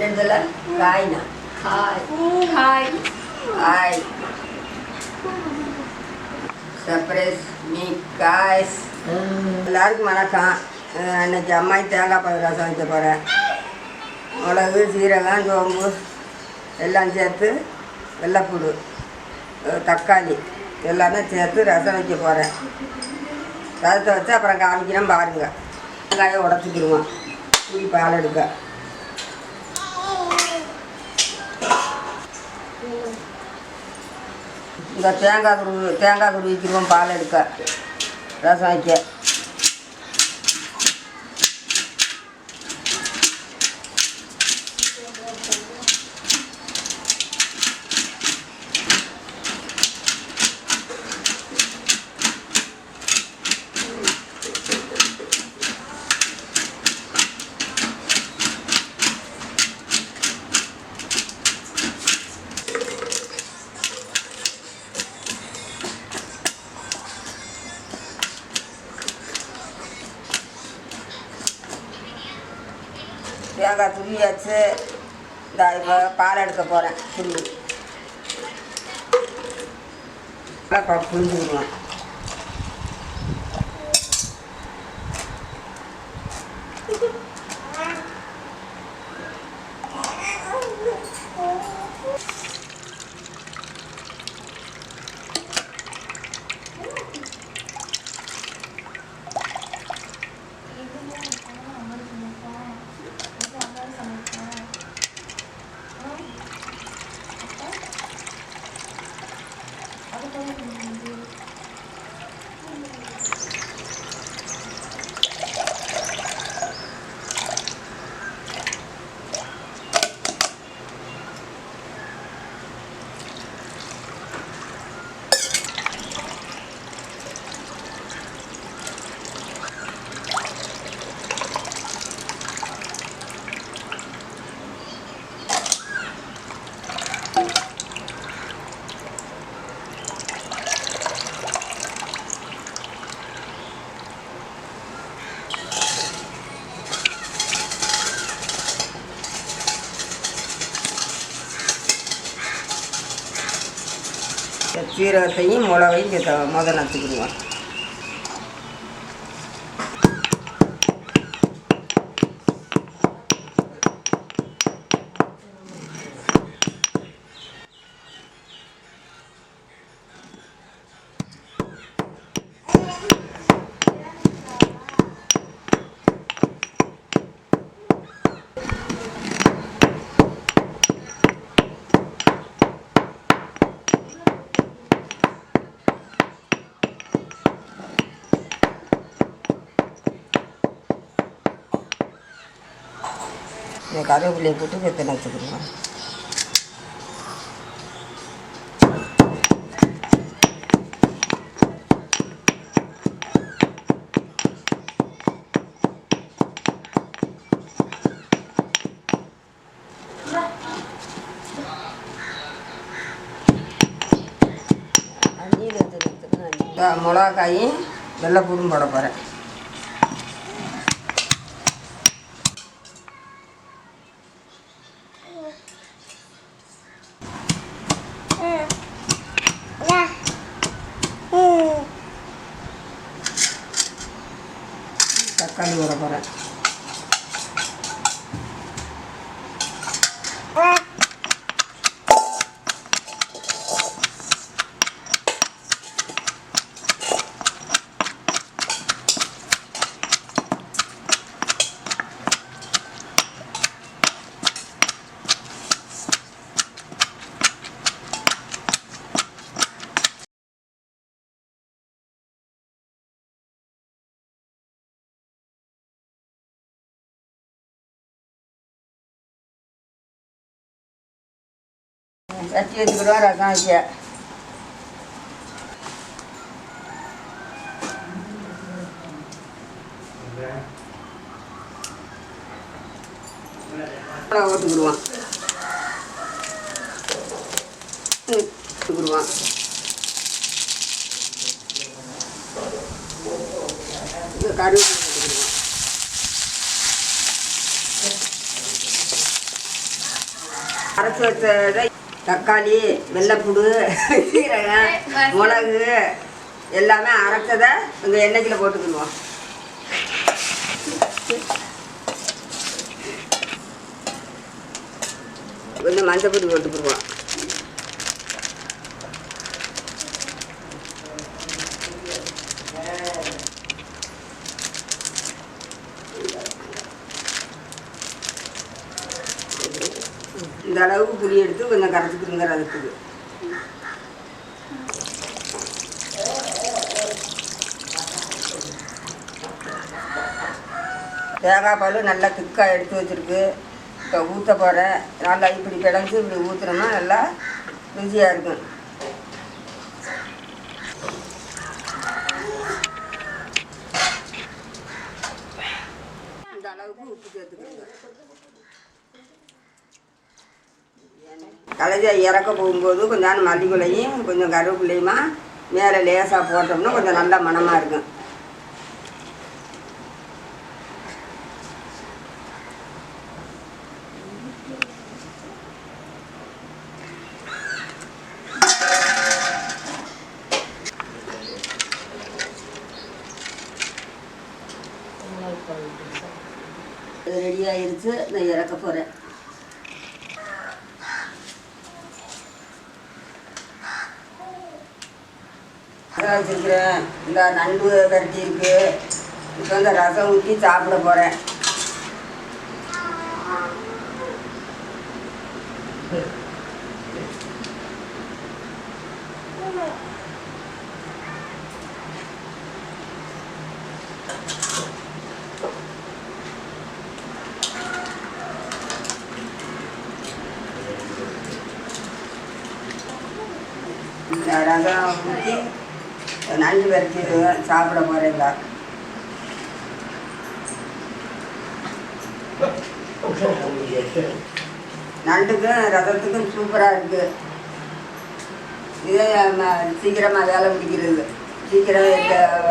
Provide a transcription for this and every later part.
என்னதுல? காய்னா. Hi hi guys. Surprise me guys எல்லாருக்கும் வணக்கம். அஹ் இன்னைக்கு அம்மாயி தேங்காய் பால் ரசம் வைக்க போகிறேன் மிளகு சீரகம் சோம்பு எல்லாம் சேர்த்து வெள்ளைப்பூடு தக்காளி எல்லாமே சேர்த்து ரசம் வைக்க போகிறேன் ரசத்தை வச்சு அப்புறம் காமிக்கிறேன் பாருங்கள் வெங்காயம் உடச்சிக்கிடுவோம். புளி பால் எடுக்க. இந்த தேங்காய் துருவி தேங்காய் துருவிக்கிறோம் பால் எடுக்க. ரசம் வைக்க. தேங்காய் துருவியாச்சு இந்த இப்போ பால் எடுக்க போகிறேன் துருவி நல்லா புரிஞ்சுக்கிடுவேன் microphone. சீரகத்தையும் மிளகையும் சேர்த்த முத நச்சுக்கிடுவோம் இந்த கருவேப்பிலையை போட்டு வெத்தனை வச்சுக்கிடுவோம் இந்த மிளகாயும் வெள்ளைப்பூடும் போட போகிறேன் தக்காளி ஊற போகிறேன் வச்சுக்கிடுவோம் ரசம் வைக்க மிளகா போட்டுக்கிடுவான் கருவேப்பிலை அரைச்சி வச்சதை தக்காளி வெள்ளைப்புடு சீரகம் மிளகு எல்லாமே அரைச்சதை இந்த எண்ணெய்க்கில் போட்டுக்கணும்? கொஞ்சம் மஞ்சள் பொடி போட்டுக்குருவோம் இந்த அளவுக்கு புளி எடுத்து கொஞ்சம் கரைச்சிக்கிறோங்க அதுக்கு. தேங்காய் பால் நல்லா திக்காக எடுத்து வச்சுருக்கு. இப்போ ஊற்ற போகிறேன் நல்லா இப்படி கிடஞ்சி இப்படி ஊற்றுனோம்னா நல்லா ருசியாக இருக்கும். இந்த அளவுக்கு உப்பு சேர்த்துக்கோங்க. கலைஜா இறக்க போகும்போது கொஞ்சம் மல்லிகுலையும் கொஞ்சம் கருவேப்பிலையுமா மேலே லேசாக போட்டோம்னா கொஞ்சம் நல்ல மணமாக இருக்கும். ரெடி ஆயிருச்சு நான் இறக்க போகிறேன் அதான் வச்சுருக்கிறேன் இந்த நண்டு கரட்டி இருக்கு. இப்போ இந்த ரசம் ஊற்றி சாப்பிட போகிறேன் இந்த ரசம் ஊற்றி நண்டு வரைக்கும் சாப்பிட போகிறேங்க நண்டுக்கும் ரசத்துக்கும் சூப்பராக இருக்குது இதே நம்ம சீக்கிரமாக வேலை முடிக்கிறது. சீக்கிரம்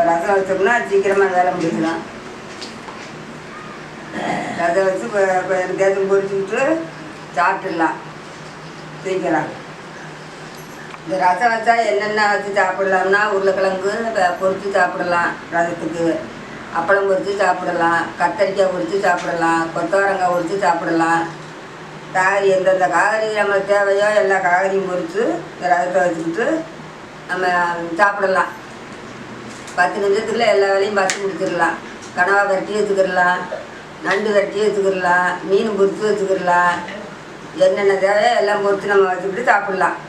ரசம் வச்சோம்னா சீக்கிரமாக வேலை முடிக்கலாம். ரசம் வச்சு இப்போ எங்கேயாச்சும் விட்டு சாப்பிட்டுடலாம். சீக்கிரம். இந்த ரசம் வச்சா என்னென்ன வச்சு சாப்பிடலாம்னா உருளைக்கிழங்கு ப- சாப்பிடலாம் ரசத்துக்கு. அப்பளம் பொரிச்சு சாப்பிடலாம் கத்தரிக்காய் பொரிச்சு சாப்பிடலாம் கொத்தவரங்காய் பொரிச்சு சாப்பிடலாம். காய்கறி எந்தெந்த காய்கறி நம்மளுக்கு தேவையோ எல்லா காய்கறியும் பொரித்து இந்த ரசத்தை வச்சுக்கிட்டு நம்ம சாப்பிடலாம். பத்து நிமிஷத்துக்குள்ள எல்லா வேலையும் பறித்து கொடுத்துடலாம் கனவா கட்டி வச்சுக்கிடலாம் நண்டு கட்டி வச்சுக்கிடலாம் மீன் பொறித்து வச்சுக்கிடலாம். என்னென்ன தேவையோ எல்லாம் பொரித்து நம்ம வச்சுக்கிட்டு சாப்பிடலாம்.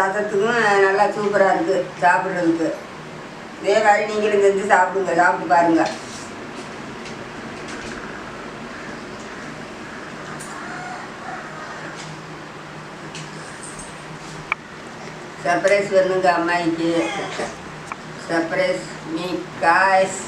ரசத்துக்கும் நல்லா சூப்பராக இருக்குது சாப்பிட்றதுக்கு. இதே மாதிரி நீங்களும் செஞ்சு சாப்பிடுங்க சாப்பிட்டு பாருங்க. சர்ப்ரைஸ் வேணுங்க அம்மாய்க்கு சர்ப்ரைஸ் மீ. காய்ஸ்